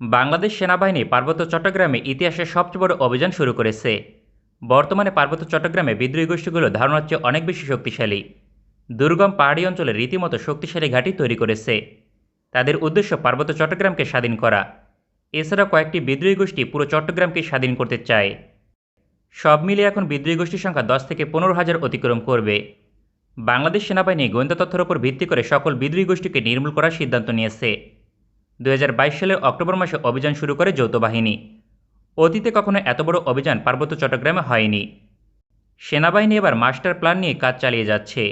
বাংলাদেশ সেনাবাহিনী পার্বত্য চট্টগ্রামে ইতিহাসের সবচেয়ে বড় অভিযান শুরু করেছে। বর্তমানে পার্বত্য চট্টগ্রামে বিদ্রোহী গোষ্ঠীগুলো ধারণার চেয়ে অনেক বেশি শক্তিশালী। দুর্গম পাহাড়ি অঞ্চলে রীতিমতো শক্তিশালী ঘাঁটি তৈরি করেছে। তাদের উদ্দেশ্য পার্বত্য চট্টগ্রামকে স্বাধীন করা। এছাড়া কয়েকটি বিদ্রোহী গোষ্ঠী পুরো চট্টগ্রামকে স্বাধীন করতে চায়। সব মিলিয়ে এখন বিদ্রোহী গোষ্ঠীর সংখ্যা দশ থেকে পনেরো হাজার অতিক্রম করবে। বাংলাদেশ সেনাবাহিনী গোয়েন্দা তথ্যের উপর ভিত্তি করে সকল বিদ্রোহী গোষ্ঠীকে নির্মূল করার সিদ্ধান্ত নিয়েছে। দু হাজার বাইশ সালের অক্টোবর মাসে অভিযান শুরু করে যৌথ বাহিনী। অতীতে কখনো এত বড় অভিযান পার্বত্য চট্টগ্রামে হয়নি। সেনাবাহিনী এবার মাস্টার প্ল্যান নিয়ে কাজ চালিয়ে যাচ্ছে।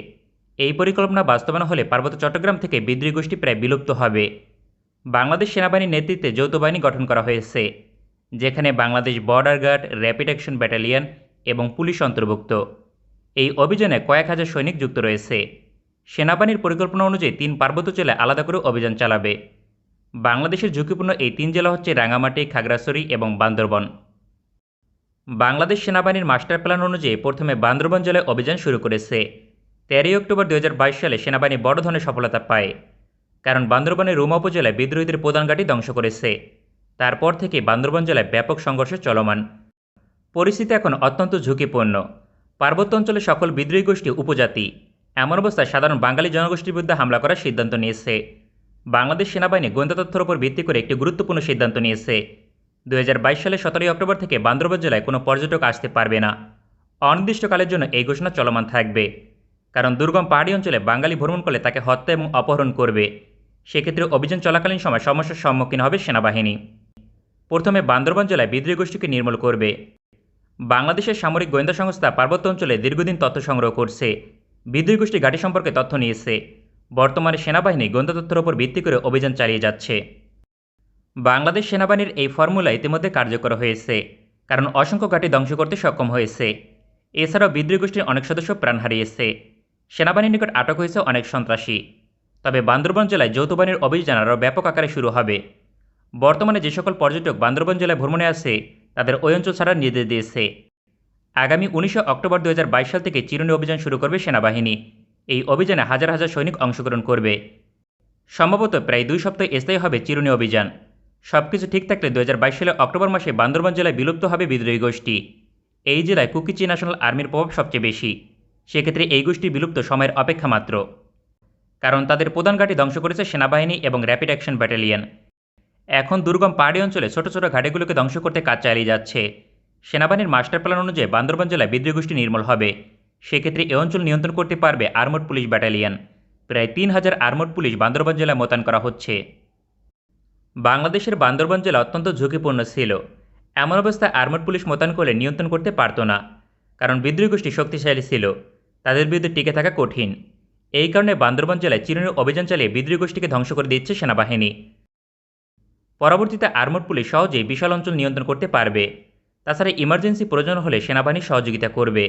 এই পরিকল্পনা বাস্তবায়ন হলে পার্বত্য চট্টগ্রাম থেকে বিদ্রোহী গোষ্ঠী প্রায় বিলুপ্ত হবে। বাংলাদেশ সেনাবাহিনীর নেতৃত্বে যৌথ বাহিনী গঠন করা হয়েছে, যেখানে Bangladesh border guard, rapid action battalion এবং পুলিশ অন্তর্ভুক্ত। এই অভিযানে কয়েক হাজার সৈনিক যুক্ত রয়েছে। সেনাবাহিনীর পরিকল্পনা অনুযায়ী তিন পার্বত্য জেলায় আলাদা করে অভিযান চালাবে। বাংলাদেশের ঝুঁকিপূর্ণ এই তিন জেলা হচ্ছে রাঙামাটি খাগড়াছড়ি এবং বান্দরবন। বাংলাদেশ সেনাবাহিনীর মাস্টার প্ল্যান অনুযায়ী প্রথমে বান্দরবন জেলায় অভিযান শুরু করেছে। তেরোই অক্টোবর দুহাজার বাইশ সালে সেনাবাহিনী বড় ধরনের সফলতা পায়, কারণ বান্দরবনের রুমা উপজেলায় বিদ্রোহীদের প্রধান ঘাঁটি ধ্বংস করেছে। তারপর থেকে বান্দরবন জেলায় ব্যাপক সংঘর্ষ চলমান। পরিস্থিতি এখন অত্যন্ত ঝুঁকিপূর্ণ। পার্বত্য অঞ্চলে সকল বিদ্রোহী গোষ্ঠী উপজাতি। এমন অবস্থায় সাধারণ বাঙালি জনগোষ্ঠীর বিরুদ্ধে হামলা করার সিদ্ধান্ত নিয়েছে। বাংলাদেশ সেনাবাহিনী গোয়েন্দা তথ্যের উপর ভিত্তি করে একটি গুরুত্বপূর্ণ সিদ্ধান্ত নিয়েছে। দু সালে সতেরোই অক্টোবর থেকে বান্দরবান জেলায় কোনো পর্যটক আসতে পারবে না। অনির্দিষ্টকালের জন্য এই ঘোষণা চলমান থাকবে। কারণ দুর্গম পাহাড়ি অঞ্চলে বাঙালি ভ্রমণ করলে তাকে হত্যা এবং অপহরণ করবে। সেক্ষেত্রে অভিযান চলাকালীন সময় সমস্যার সম্মুখীন হবে সেনাবাহিনী। প্রথমে বান্দরবান জেলায় বিদ্রোহী গোষ্ঠীকে নির্মূল করবে। বাংলাদেশের সামরিক গোয়েন্দা সংস্থা পার্বত্য অঞ্চলে দীর্ঘদিন তথ্য সংগ্রহ করছে। বিদ্রোহী গোষ্ঠী ঘাঁটি সম্পর্কে তথ্য নিয়েছে। বর্তমানে সেনাবাহিনী গোয়েন্দা তথ্যের উপর ভিত্তি করে অভিযান চালিয়ে যাচ্ছে। বাংলাদেশ সেনাবাহিনীর এই ফর্মুলা ইতিমধ্যে কার্যকর হয়েছে, কারণ অসংখ্য ঘাঁটি ধ্বংস করতে সক্ষম হয়েছে। এছাড়াও বিদ্রোহী গোষ্ঠীর অনেক সদস্য প্রাণ হারিয়েছে। সেনাবাহিনীর নিকট আটক হয়েছে অনেক সন্ত্রাসী। তবে বান্দরবন জেলায় যৌথ বাহিনীর অভিযান আরও ব্যাপক আকারে শুরু হবে। বর্তমানে যে সকল পর্যটক বান্দরবন জেলায় ভ্রমণে আসে তাদের ওই অঞ্চল ছাড়ার নির্দেশ দিয়েছে। আগামী উনিশে অক্টোবর দু হাজার বাইশ সাল থেকে চিরুনি অভিযান শুরু করবে সেনাবাহিনী। এই অভিযানে হাজার হাজার সৈনিক অংশগ্রহণ করবে। সম্ভবত প্রায় দুই সপ্তাহ স্থায়ী হবে চিরুনি অভিযান। সব কিছু ঠিক থাকলে দু সালে অক্টোবর মাসে বান্দরবান জেলায় বিলুপ্ত হবে বিদ্রোহী গোষ্ঠী। এই জেলায় কুকিচি ন্যাশনাল আর্মির প্রভাব সবচেয়ে বেশি। সেক্ষেত্রে এই গোষ্ঠী বিলুপ্ত সময়ের অপেক্ষা মাত্র। কারণ তাদের প্রধান ঘাঁটি ধ্বংস করেছে সেনাবাহিনী এবং র্যাপিড অ্যাকশন ব্যাটালিয়ন। এখন দুর্গম পাহাড়ি অঞ্চলে ছোট ছোট ঘাটিগুলোকে ধ্বংস করতে কাজ চালিয়ে যাচ্ছে। সেনাবাহিনীর মাস্টার প্ল্যান অনুযায়ী বান্দরবান জেলায় বিদ্রোহী গোষ্ঠী নির্মূল হবে। সেক্ষেত্রে এ অঞ্চল নিয়ন্ত্রণ করতে পারবে আর্মড পুলিশ ব্যাটালিয়ন। প্রায় তিন হাজার আর্মড পুলিশ বান্দরবান জেলায় মোতায়েন করা হচ্ছে। বাংলাদেশের বান্দরবান জেলা অত্যন্ত ঝুঁকিপূর্ণ ছিল। এমন অবস্থায় আর্মড পুলিশ মোতায়েন করলে নিয়ন্ত্রণ করতে পারত না, কারণ বিদ্রোহী গোষ্ঠী শক্তিশালী ছিল। তাদের বিরুদ্ধে টিকে থাকা কঠিন। এই কারণে বান্দরবান জেলায় চিরুনি অভিযান চালিয়ে বিদ্রোহী গোষ্ঠীকে ধ্বংস করে দিচ্ছে সেনাবাহিনী। পরবর্তীতে আর্মড পুলিশ সহজেই বিশাল অঞ্চল নিয়ন্ত্রণ করতে পারবে। তাছাড়া ইমার্জেন্সি প্রয়োজন হলে সেনাবাহিনী সহযোগিতা করবে।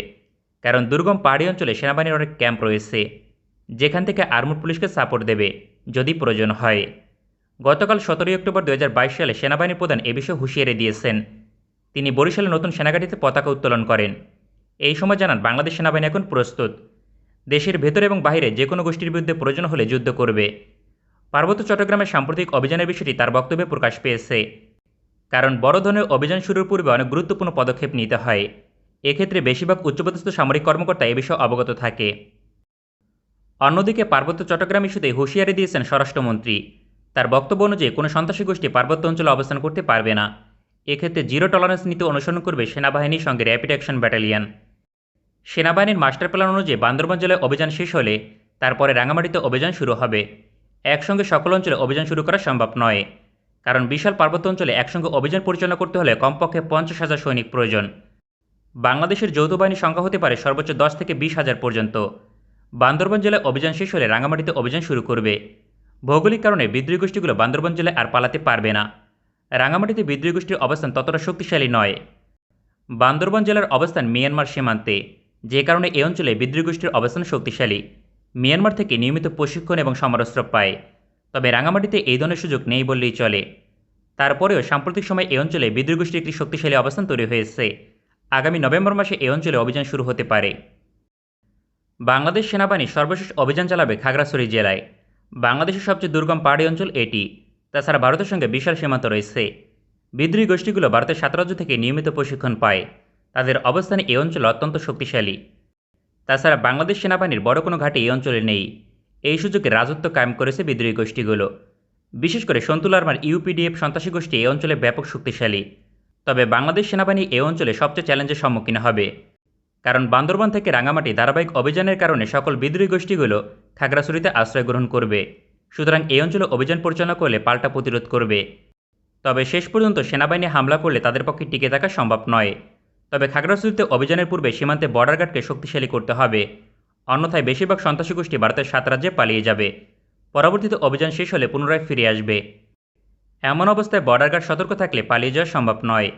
কারণ দুর্গম পাহাড়ি অঞ্চলে সেনাবাহিনীর অনেক ক্যাম্প রয়েছে, যেখান থেকে আর্মড পুলিশকে সাপোর্ট দেবে যদি প্রয়োজন হয়। গতকাল সতেরোই অক্টোবর দু হাজার বাইশ সালে সেনাবাহিনীর প্রধান এ বিষয়ে হুঁশিয়ারি দিয়েছেন। তিনি বরিশালে নতুন সেনাঘাটিতে পতাকা উত্তোলন করেন। এই সময় জানান, বাংলাদেশ সেনাবাহিনী এখন প্রস্তুত। দেশের ভেতরে এবং বাইরে যে কোনো গোষ্ঠীর বিরুদ্ধে প্রয়োজন হলে যুদ্ধ করবে। পার্বত্য চট্টগ্রামের সাম্প্রতিক অভিযানের বিষয়টি তার বক্তব্যে প্রকাশ পেয়েছে। কারণ বড় ধরনের অভিযান শুরুর পূর্বে অনেক গুরুত্বপূর্ণ পদক্ষেপ নিতে হয়। এক্ষেত্রে বেশিরভাগ উচ্চপদস্থ সামরিক কর্মকর্তা এ বিষয়ে অবগত থাকে। অন্যদিকে পার্বত্য চট্টগ্রাম ইস্যুতে হুঁশিয়ারি দিয়েছেন স্বরাষ্ট্রমন্ত্রী। তার বক্তব্য অনুযায়ী, কোনো সন্ত্রাসী গোষ্ঠী পার্বত্য অঞ্চলে অবস্থান করতে পারবে না। এক্ষেত্রে জিরো টলারেন্স নীতি অনুসরণ করবে সেনাবাহিনীর সঙ্গে র্যাপিড অ্যাকশন ব্যাটালিয়ন। সেনাবাহিনীর মাস্টার প্ল্যান অনুযায়ী বান্দরবান জেলায় অভিযান শেষ হলে তারপরে রাঙামাটিতে অভিযান শুরু হবে। একসঙ্গে সকল অঞ্চলে অভিযান শুরু করা সম্ভব নয়। কারণ বিশাল পার্বত্য অঞ্চলে একসঙ্গে অভিযান পরিচালনা করতে হলে কমপক্ষে পঞ্চাশ হাজার সৈনিক প্রয়োজন। বাংলাদেশের যৌথ বাহিনী সংখ্যা হতে পারে সর্বোচ্চ দশ থেকে বিশ হাজার পর্যন্ত। বান্দরবান জেলায় অভিযান শেষ হলে রাঙামাটিতে অভিযান শুরু করবে। ভৌগোলিক কারণে বিদ্রোহী গোষ্ঠীগুলো বান্দরবান জেলায় আর পালাতে পারবে না। রাঙামাটিতে বিদ্রোহী গোষ্ঠীর অবস্থান ততটা শক্তিশালী নয়। বান্দরবান জেলার অবস্থান মিয়ানমার সীমান্তে। যে কারণে এই অঞ্চলে বিদ্রোহী গোষ্ঠীর অবস্থান শক্তিশালী। মিয়ানমার থেকে নিয়মিত প্রশিক্ষণ এবং সমরাস্ত্র পায়। তবে রাঙামাটিতে এই ধরনের সুযোগ নেই বললেই চলে। তারপরেও সাম্প্রতিক সময়ে এই অঞ্চলে বিদ্রোহী গোষ্ঠীর একটি শক্তিশালী অবস্থান তৈরি হয়েছে। আগামী নভেম্বর মাসে এই অঞ্চলে অভিযান শুরু হতে পারে। বাংলাদেশ সেনাবাহিনী সর্বশেষ অভিযান চালাবে খাগড়াছড়ি জেলায়। বাংলাদেশের সবচেয়ে দুর্গম পাহাড়ি অঞ্চল এটি। তাছাড়া ভারতের সঙ্গে বিশাল সীমান্ত রয়েছে। বিদ্রোহী গোষ্ঠীগুলো ভারতের সাত রাজ্য থেকে নিয়মিত প্রশিক্ষণ পায়। তাদের অবস্থানে এই অঞ্চল অত্যন্ত শক্তিশালী। তাছাড়া বাংলাদেশ সেনাবাহিনীর বড় কোনো ঘাঁটি এই অঞ্চলে নেই। এই সুযোগে রাজত্ব কায়েম করেছে বিদ্রোহী গোষ্ঠীগুলো। বিশেষ করে সন্তুল আর্মার ইউপিডিএফ সন্ত্রাসী গোষ্ঠী এই অঞ্চলে ব্যাপক শক্তিশালী। তবে বাংলাদেশ সেনাবাহিনী এ অঞ্চলে সবচেয়ে চ্যালেঞ্জের সম্মুখীন হবে। কারণ বান্দরবান থেকে রাঙামাটি ধারাবাহিক অভিযানের কারণে সকল বিদ্রোহী গোষ্ঠীগুলো খাগড়াছড়িতে আশ্রয় গ্রহণ করবে। সুতরাং এই অঞ্চলে অভিযান পরিচালনা করলে পাল্টা প্রতিরোধ করবে। তবে শেষ পর্যন্ত সেনাবাহিনী হামলা করলে তাদের পক্ষে টিকে থাকা সম্ভব নয়। তবে খাগড়াছড়িতে অভিযানের পূর্বে সীমান্তে বর্ডার গার্ডকে শক্তিশালী করতে হবে। অন্যথায় বেশিরভাগ সন্ত্রাসী গোষ্ঠী ভারতের সাত রাজ্যে পালিয়ে যাবে। পরবর্তীতে অভিযান শেষ হলে পুনরায় ফিরে আসবে। এমন অবস্থায় বর্ডার গার্ড সতর্ক থাকলে পালিয়ে যাওয়া সম্ভব নয়।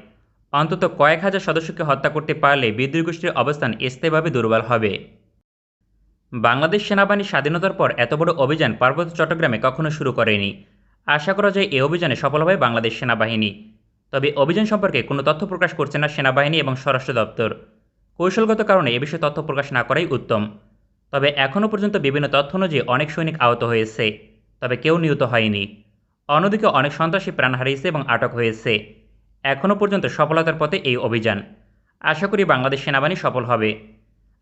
অন্তত কয়েক হাজার সদস্যকে হত্যা করতে পারলে বিদ্রোহী গোষ্ঠীর অবস্থান স্থায়ীভাবে দুর্বল হবে। বাংলাদেশ সেনাবাহিনীর স্বাধীনতার পর এত বড় অভিযান পার্বত্য চট্টগ্রামে কখনো শুরু করেনি। আশা করা যায় এই অভিযানে সফল হবে বাংলাদেশ সেনাবাহিনী। তবে অভিযান সম্পর্কে কোনো তথ্য প্রকাশ করছে না সেনাবাহিনী এবং স্বরাষ্ট্র দপ্তর। কৌশলগত কারণে এ বিষয়ে তথ্য প্রকাশ না করাই উত্তম। তবে এখনও পর্যন্ত বিভিন্ন তথ্য অনুযায়ী অনেক সৈনিক আহত হয়েছে, তবে কেউ নিহত হয়নি। অন্যদিকে অনেক সন্ত্রাসী প্রাণ হারিয়েছে এবং আটক হয়েছে। এখনও পর্যন্ত সফলতার পথে এই অভিযান। আশা করি বাংলাদেশ সেনাবাহিনী সফল হবে।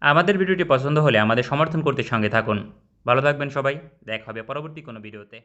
আমাদের ভিডিওটি পছন্দ হলে আমাদের সমর্থন করতে সঙ্গে থাকুন। ভালো থাকবেন সবাই। দেখা হবে পরবর্তী কোনো ভিডিওতে।